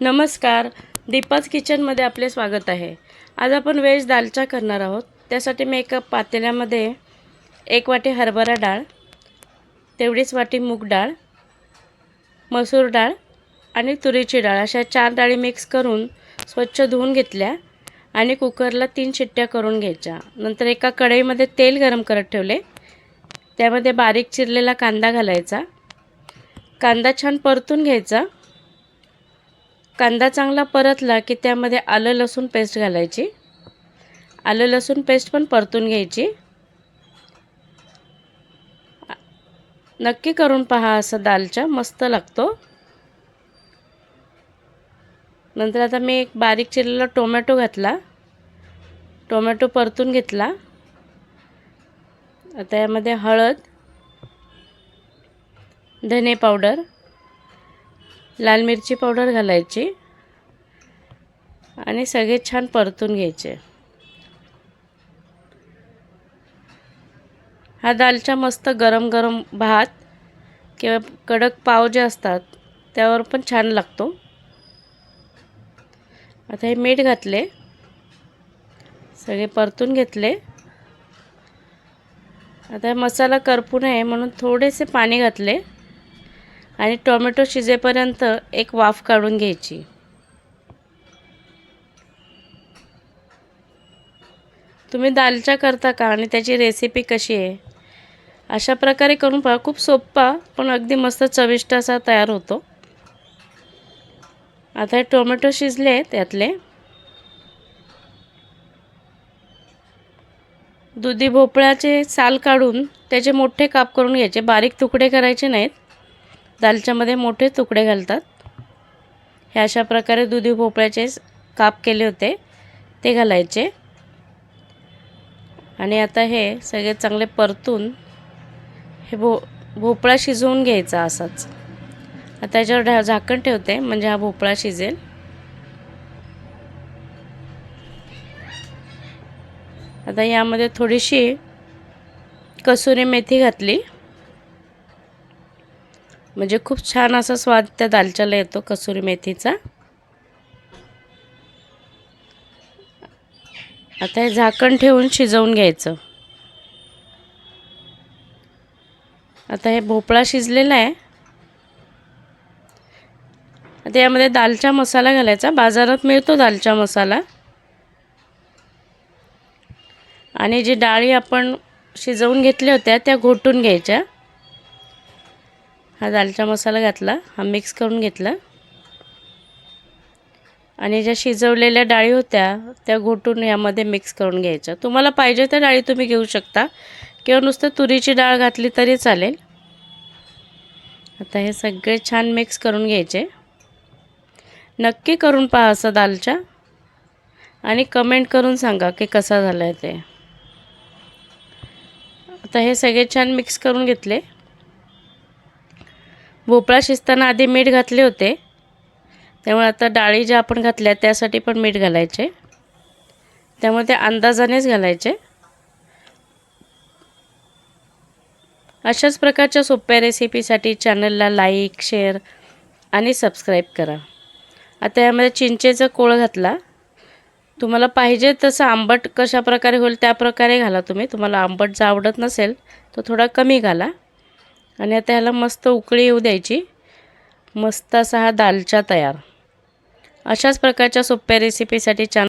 नमस्कार. दीपाज किचनमध्ये आपले स्वागत आहे. आज आपण व्हेज दालचा करणार आहोत. त्यासाठी मी एका पातेल्यामध्ये एक वाटी हरभरा डाळ तेवढीच वाटी मूग डाळ मसूर डाळ आणि तुरीची डाळ. अशा चार डाळी मिक्स करून स्वच्छ धुवून घेतल्या आणि कुकरला तीन शिट्ट्या करून घ्यायच्या. नंतर एका कढईमध्ये तेल गरम करत ठेवले. त्यामध्ये बारीक चिरलेला कांदा घालायचा. कांदा छान परतून घ्यायचा. कांदा चांगला परतला की त्यामध्ये आलं लसूण पेस्ट घालायची. आलं लसूण पेस्ट पण परतून घ्यायची. नक्की करून पहा असं दालचा मस्त लागतो. नंतर आता मी एक बारीक चिरलेला टोमॅटो घातला. टोमॅटो परतून घेतला. आता यामध्ये हळद धने पावडर लाल मिरची पावडर घालायची आणि सगळे छान परतून घ्यायचे. हा दालचा मस्त गरम गरम भात किंवा कडक पाव जे असतात त्यावर पण छान लागतो. आता हे मीठ घातले. सगळे परतून घेतले. आता मसाला करपू नये म्हणून थोडेसे पाणी घातले. आणि टोमॅटो शिजेपर्यंत एक वाफ काढून घ्यायची. तुम्ही दालचा करता का आणि त्याची रेसिपी कशी आहे? अशा प्रकारे करून पहा. खूप सोप्पा पण अगदी मस्त चविष्ट असा तयार होतो. आता हे टोमॅटो शिजले त्यातले. दुधी भोपळ्याचे साल काढून त्याचे मोठे काप करून घ्यायचे. बारीक तुकडे करायचे नाहीत. दालच्यामध्ये मोठे तुकडे घालतात. हे अशा प्रकारे दुधी भोपळ्याचे काप केले होते. ते घालायचे. आणि आता हे सगळे चांगले परतून हे भो भोपळा शिजवून घ्यायचा असाच. आता त्याच्यावर ढा झाकण ठेवते म्हणजे हा भोपळा शिजेल. आता यामध्ये थोडीशी कसुरी मेथी घातली. म्हणजे खूप छान असा स्वाद त्या दालच्याला येतो कसुरी मेथीचा. आता हे झाकण ठेवून शिजवून घ्यायचं. आता हे भोपळा शिजलेला आहे. आता यामध्ये दालचा मसाला घालायचा. बाजारात मिळतो दालचा मसाला. आणि जी डाळी आपण शिजवून घेतल्या होत्या त्या घोटून घ्यायच्या. हा दालचा मसाला घातला हा मिक्स करून घेतला. आणि ज्या शिजवलेल्या डाळी होत्या त्या घोटून यामध्ये मिक्स करून घ्यायच्या. तुम्हाला पाहिजे त्या डाळी तुम्ही घेऊ शकता. किंवा नुसतं तुरीची डाळ घातली तरी चालेल. आता हे सगळे छान मिक्स करून घ्यायचे. नक्की करून पहा असं दालचा. आणि कमेंट करून सांगा की कसा झाला आहे ते. आता हे सगळे छान मिक्स करून घेतले. भोपळा शिजताना आधी मीठ घातले होते. त्यामुळे आता डाळी ज्या आपण घातल्या त्यासाठी पण मीठ घालायचे. त्यामुळे ते अंदाजानेच घालायचे. अशाच प्रकारच्या सोप्या रेसिपीसाठी चॅनलला लाईक शेअर आणि सबस्क्राईब करा. आता यामध्ये चिंचेचा कोळ घातला. तुम्हाला पाहिजे तसं आंबट कशा प्रकारे होईल त्या प्रकारे घाला तुम्ही. तुम्हाला आंबट जर आवडत नसेल तर थोडा कमी घाला. आणि आता ह्याला मस्त उकळी येऊ द्यायची. मस्त असा हा दालचा तयार. अशाच प्रकारच्या सोप्या रेसिपीसाठी चॅनल